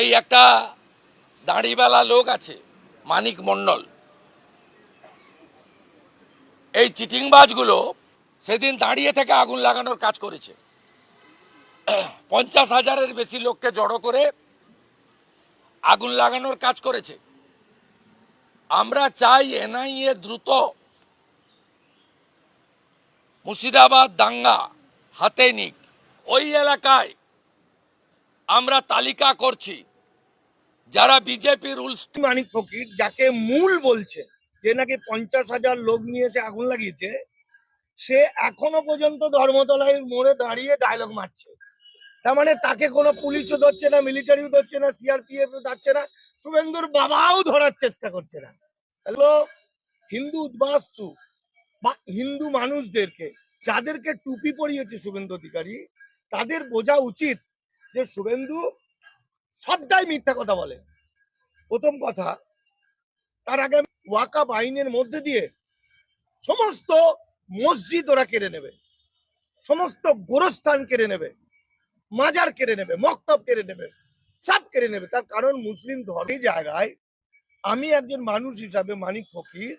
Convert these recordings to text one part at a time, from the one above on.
এই একটা দাঁড়িবেলা লোক আছে, মানিক মণ্ডল এই চিটিংবাজগুলো সেদিন দাঁড়িয়ে থেকে আগুন লাগানোর কাজ করেছে। পঞ্চাশ হাজারের বেশি লোককে জড়ো করে আগুন লাগানোর কাজ করেছে। আমরা চাই এনআইএ দ্রুত মুর্শিদাবাদ দাঙ্গা হাতে নিক। ওই এলাকায় আমরা তালিকা করছি। যারা বিজেপি রুলস মানিক ফকির, যাকে মূল বলছে, যে নাকি পঞ্চাশ হাজার লোক নিয়েছে আগুন লাগিয়েছে, সে এখনও পর্যন্ত ধর্মতলায় মোড়ে দাঁড়িয়ে ডায়লগ মারছে। তার মানে তাকে কোনো পুলিশও ধরছে না মিলিটারিও ধরছে না সিআরপিএফ ধরছে না, শুভেন্দুর বাবাও ধরার চেষ্টা করছে না। হ্যালো হিন্দু উদ্বাস্তু বা হিন্দু মানুষদেরকে, যাদেরকে টুপি পরিয়েছে শুভেন্দু অধিকারী, তাদের বোঝা উচিত যে শুভেন্দু সবটাই মিথ্যা কথা বলে। প্রথম কথা, তার আগে ওয়াকাব আইনের মধ্যে দিয়ে সমস্ত মসজিদ ওরা কেড়ে নেবে। সমস্ত গোরস্থান কেড়ে নেবে, মাজার কেড়ে নেবে, মক্তব কেড়ে নেবে, সব কেড়ে নেবে। তার কারণ মুসলিম ধর্মের জায়গায় আমি একজন মানুষ হিসাবে মানিক ফকির,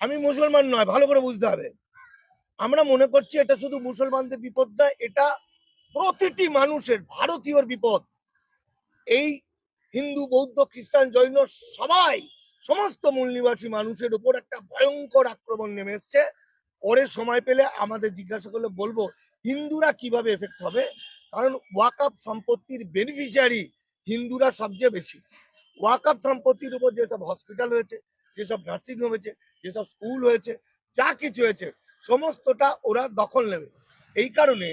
আমি মুসলমান নয়, ভালো করে বুঝতে হবে। আমরা মনে করছি এটা শুধু মুসলমানদের বিপদ নয়, এটা প্রতিটি মানুষের ভারতীয়র বিপদ। এই হিন্দু, বৌদ্ধ, খ্রিস্টান, জৈন সবাই সমস্ত মূল নিবাসী মানুষের উপর একটা ভয়ঙ্কর আক্রমণ নেমে এসছে। পরে সময় পেলে আমাদের জিজ্ঞাসা করলে বলব, হিন্দুরা কীভাবে এফেক্ট হবে? কারণ ওয়াকাপ সম্পত্তির বেনিফিশিয়ারি হিন্দুরা সবচেয়ে বেশি। ওয়াকাপ সম্পত্তির উপর যেসব হসপিটাল হয়েছে, যেসব নার্সিং হোম হয়েছে, যেসব স্কুল হয়েছে, যা কিছু হয়েছে, সমস্তটা ওরা দখল নেবে। এই কারণে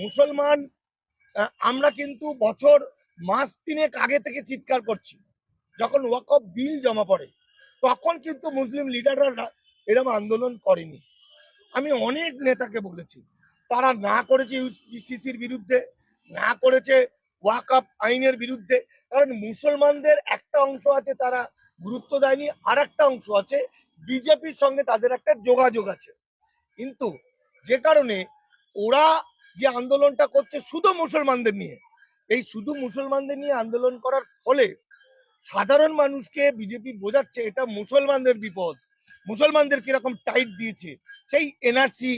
মুসলমান আমরা কিন্তু বছর, মাস তিনেক আগে থেকে চিৎকার করছি। যখন ওয়াকফ বিল জমা পড়ে, তখন কিন্তু মুসলিম লিডাররা এরকম আন্দোলন করেনি। আমি অনেক নেতাকে বলেছি, তারা না করেছে ইউসিসির বিরুদ্ধে, না করেছে ওয়াকফ আইনের বিরুদ্ধে, কারণ মুসলমানদের একটা অংশ আছে তারা গুরুত্ব দেয়নি আর একটা অংশ আছে বিজেপির সঙ্গে তাদের একটা যোগাযোগ আছে। কিন্তু যে কারণে ওরা যে আন্দোলনটা করছে শুধু মুসলমানদের নিয়ে। এই শুধু মুসলমানদের নিয়ে আন্দোলন করার ফলে সাধারণ মানুষকে বিজেপি বোঝাচ্ছে এটা মুসলমানদের বিপদ। মুসলমানদের কীরকম টাইট দিয়েছে, সেই এনআরসি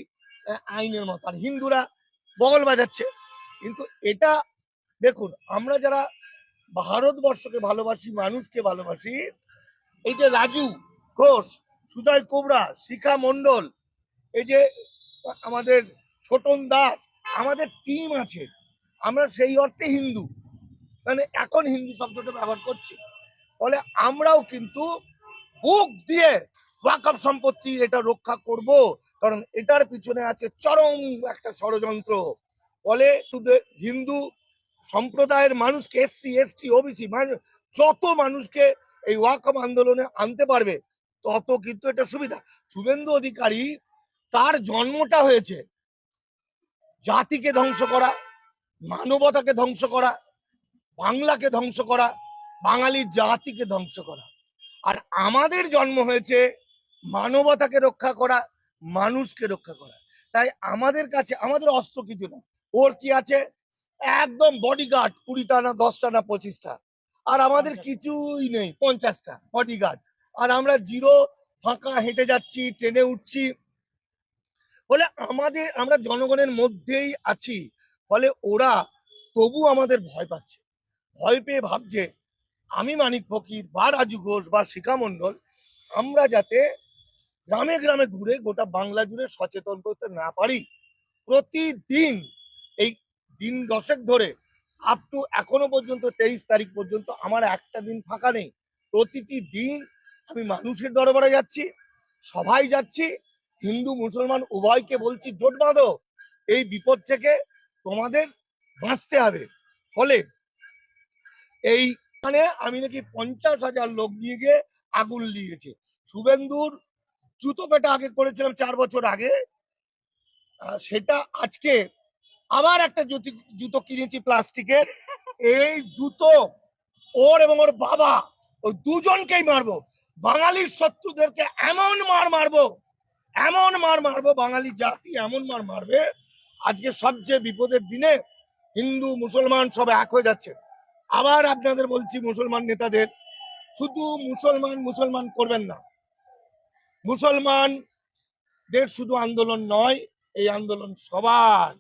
আইনের মতো। আর হিন্দুরা বগল বাজাচ্ছে। কিন্তু এটা দেখুন, আমরা যারা ভারতবর্ষকে ভালোবাসি, মানুষকে ভালোবাসি, এই যে রাজু ঘোষ, সুজয় কোবরা, শিখা মণ্ডল, এই যে আমাদের ছোটন দাস আমাদের টিম আছে। আমরা সেই অর্থে হিন্দু। মানে এখন হিন্দু শব্দটা ব্যবহার করছি। ফলে আমরাও কিন্তু বুক দিয়ে ওয়াকফ সম্পত্তি এটা রক্ষা করব, কারণ এটার পিছনে আছে চরম একটা ষড়যন্ত্র। ফলে শুধু হিন্দু সম্প্রদায়ের মানুষকে, এসসি, এসটি, ওবিসি মানুষ যত মানুষকে এই ওয়াকফ আন্দোলনে আনতে পারবে, তত কিন্তু এটা সুবিধা। শুভেন্দু অধিকারী তার জন্মটা হয়েছে জাতিকে ধ্বংস করা মানবতাকে ধ্বংস করা বাংলাকে ধ্বংস করা বাঙালি জাতিকে ধ্বংস করা। আর আমাদের জন্ম হয়েছে মানবতাকে রক্ষা করা মানুষকে রক্ষা করা। তাই আমাদের কাছে আমাদের অস্ত্র কিছু না ওর কি আছে? একদম বডিগার্ড কুড়িটা না দশটা না পঁচিশটা। আর আমাদের কিছুই নেই পঞ্চাশটা বডিগার্ড আর আমরা জিরো ফাঁকা হেঁটে যাচ্ছি ট্রেনে উঠছি। ফলে আমাদের, আমরা জনগণের মধ্যেই আছি। ফলে ওরা তবু আমাদের ভয় পাচ্ছে। ভয় পেয়ে ভাবছে, আমি মানিক ফকির বা রাজু ঘোষ বা শিখা মণ্ডল, আমরা যাতে গ্রামে গ্রামে ঘুরে গোটা বাংলা জুড়ে সচেতন করতে না পারি। প্রতিদিন এই দিন দশেক ধরে আপ টু এখনও পর্যন্ত তেইশ তারিখ পর্যন্ত আমার একটা দিন ফাঁকা নেই। প্রতিটি দিন আমি মানুষের দরবারে যাচ্ছি সবাই যাচ্ছি হিন্দু মুসলমান উভয়কে বলছি জোট বাঁধো। এই বিপদ থেকে তোমাদের বাঁচতে হবে। ফলে এইখানে আমি নাকি পঞ্চাশ হাজার লোক নিয়ে গিয়ে আগুন লিয়েছে শুভেন্দুর জুতো পেটা আগে করেছিলাম চার বছর আগে। সেটা আজকে আবার একটা জুতি কিনেছি প্লাস্টিকের। এই জুতো ওর এবং ওর বাবা, ওই দুজনকেই মারবো। বাঙালির শত্রুদেরকে এমন মার মারবো এমন মার মারবো, বাঙালি জাতি এমন মার মারবে, আজকে সবচেয়ে বিপদের দিনে হিন্দু, মুসলমান সব এক হয়ে যাচ্ছে। আবার আপনাদের বলছি মুসলমান নেতাদের, শুধু মুসলমান মুসলমান করবেন না। মুসলমানদের শুধু আন্দোলন নয়, এই আন্দোলন সবার।